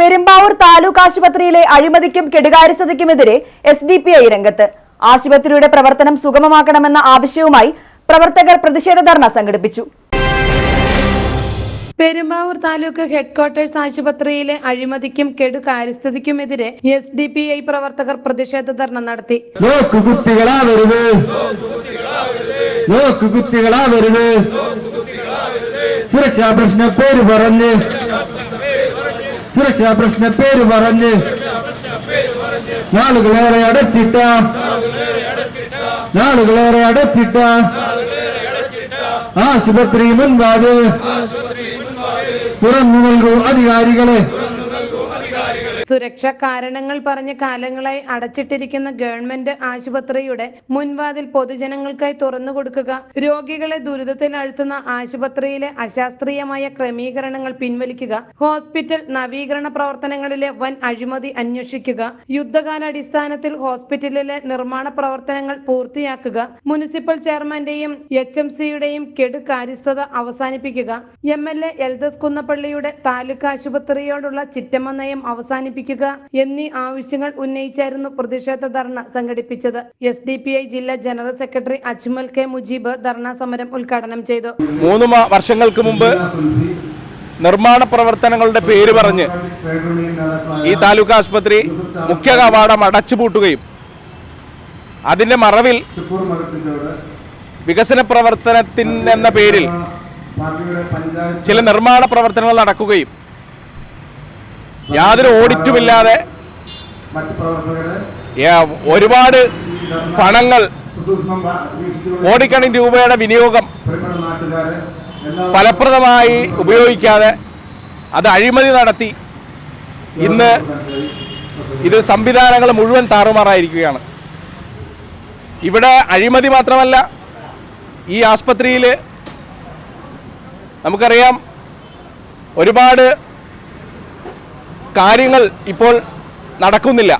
പെരുമ്പാവൂർ താലൂക്ക് ആശുപത്രിയിലെ അഴിമതിക്കും കെടുകാര്യസ്ഥതയ്ക്കുമെതിരെ എസ് ഡി പി ഐ രംഗത്ത്. ആശുപത്രിയുടെ പ്രവർത്തനം സുഗമമാക്കണമെന്ന ആവശ്യവുമായി പ്രവർത്തകർ പ്രതിഷേധ ധർണ സംഘടിപ്പിച്ചു. പെരുമ്പാവൂർ താലൂക്ക് ഹെഡ്ക്വാർട്ടേഴ്സ് ആശുപത്രിയിലെ അഴിമതിക്കും കെടുകാര്യസ്ഥതയ്ക്കുമെതിരെ എസ് ഡി പി ഐ പ്രവർത്തകർ പ്രതിഷേധ ധർണ നടത്തി. സുരക്ഷാ പ്രശ്ന പേര് പറഞ്ഞ് സുരക്ഷാ പ്രശ്ന പേര് പറഞ്ഞ് നാളുകളേറെ അടച്ചിട്ട നാളുകളേറെ അടച്ചിട്ട ആശുപത്രി മുൻപാത് തുറന്നു നൽകൂ അധികാരികളെ സുരക്ഷാ കാരണങ്ങൾ പറഞ്ഞ് കാലങ്ങളായി അടച്ചിട്ടിരിക്കുന്ന ഗവൺമെന്റ് ആശുപത്രിയുടെ മുൻവാതിൽ പൊതുജനങ്ങൾക്കായി തുറന്നു കൊടുക്കുക രോഗികളെ ദുരിതത്തിലാഴ്ത്തുന്ന ആശുപത്രിയിലെ അശാസ്ത്രീയമായ ക്രമീകരണങ്ങൾ പിൻവലിക്കുക ഹോസ്പിറ്റൽ നവീകരണ പ്രവർത്തനങ്ങളിലെ വൻ അഴിമതി അന്വേഷിക്കുക യുദ്ധകാലാടിസ്ഥാനത്തിൽ ഹോസ്പിറ്റലിലെ നിർമ്മാണ പ്രവർത്തനങ്ങൾ പൂർത്തിയാക്കുക മുനിസിപ്പൽ ചെയർമാന്റെയും എച്ച് എം സിയുടെയും കെടു കാര്യസ്ഥത അവസാനിപ്പിക്കുക എം എൽ എ എൽദസ് കുന്നപ്പള്ളിയുടെ താലൂക്ക് ആശുപത്രിയോടുള്ള ചിറ്റമ്മ നയം അവസാനിപ്പിക്കുക എന്നീ ആവശ്യങ്ങൾ ഉന്നയിച്ചായിരുന്നു പ്രതിഷേധ ധർണ സംഘടിപ്പിച്ചത്. എസ് ഡി പി ഐ ജില്ലാ general secretary Ajmal K Mujeeb dharna സമരം ഉദ്ഘാടനം ചെയ്തു. മൂന്ന് വർഷങ്ങൾക്ക് മുമ്പ് നിർമ്മാണ പ്രവർത്തനങ്ങളുടെ പേര് പറഞ്ഞ് ഈ താലൂക്ക് ആശുപത്രി മുഖ്യ കവാടം അടച്ചുപൂട്ടുകയും അതിന്റെ മറവിൽ വികസന പ്രവർത്തനത്തിന് എന്ന പേരിൽ ചില നിർമ്മാണ പ്രവർത്തനങ്ങൾ നടക്കുകയും യാതൊരു ഓഡിറ്റുമില്ലാതെ ഒരുപാട് പണങ്ങൾ കോടിക്കണക്കിന് രൂപയുടെ വിനിയോഗം ഫലപ്രദമായി ഉപയോഗിക്കാതെ അത് അഴിമതി നടത്തി ഇന്ന് ഇത് സംവിധാനങ്ങൾ മുഴുവൻ താറുമാറായിരിക്കുകയാണ്. ഇവിടെ അഴിമതി മാത്രമല്ല ഈ ആസ്പത്രിയിൽ നമുക്കറിയാം ഒരുപാട് കാര്യങ്ങൾ ഇപ്പോൾ നടക്കുന്നില്ല.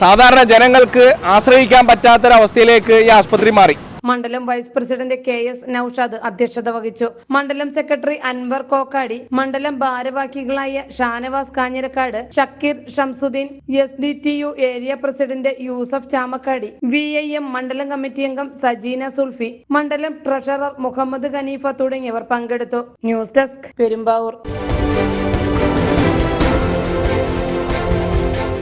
സാധാരണ ജനങ്ങൾക്ക് ആശ്രയിക്കാൻ പറ്റാത്തൊരവസ്ഥയിലേക്ക് ഈ ആസ്പത്രി മാറി. മണ്ഡലം vice president K S Noushad അധ്യക്ഷത വഹിച്ചു. മണ്ഡലം സെക്രട്ടറി അൻവർ കോക്കാടി മണ്ഡലം ഭാരവാഹികളായ Shanavas Kanjirakkad Shakeer Shamsuddin S D T U area president Yousuf Chamakkadi V I M മണ്ഡലം കമ്മിറ്റി അംഗം സജീന സുൽഫി മണ്ഡലം ട്രഷറർ മുഹമ്മദ് ഖനീഫ തുടങ്ങിയവർ പങ്കെടുത്തു. News desk Perumbavoor.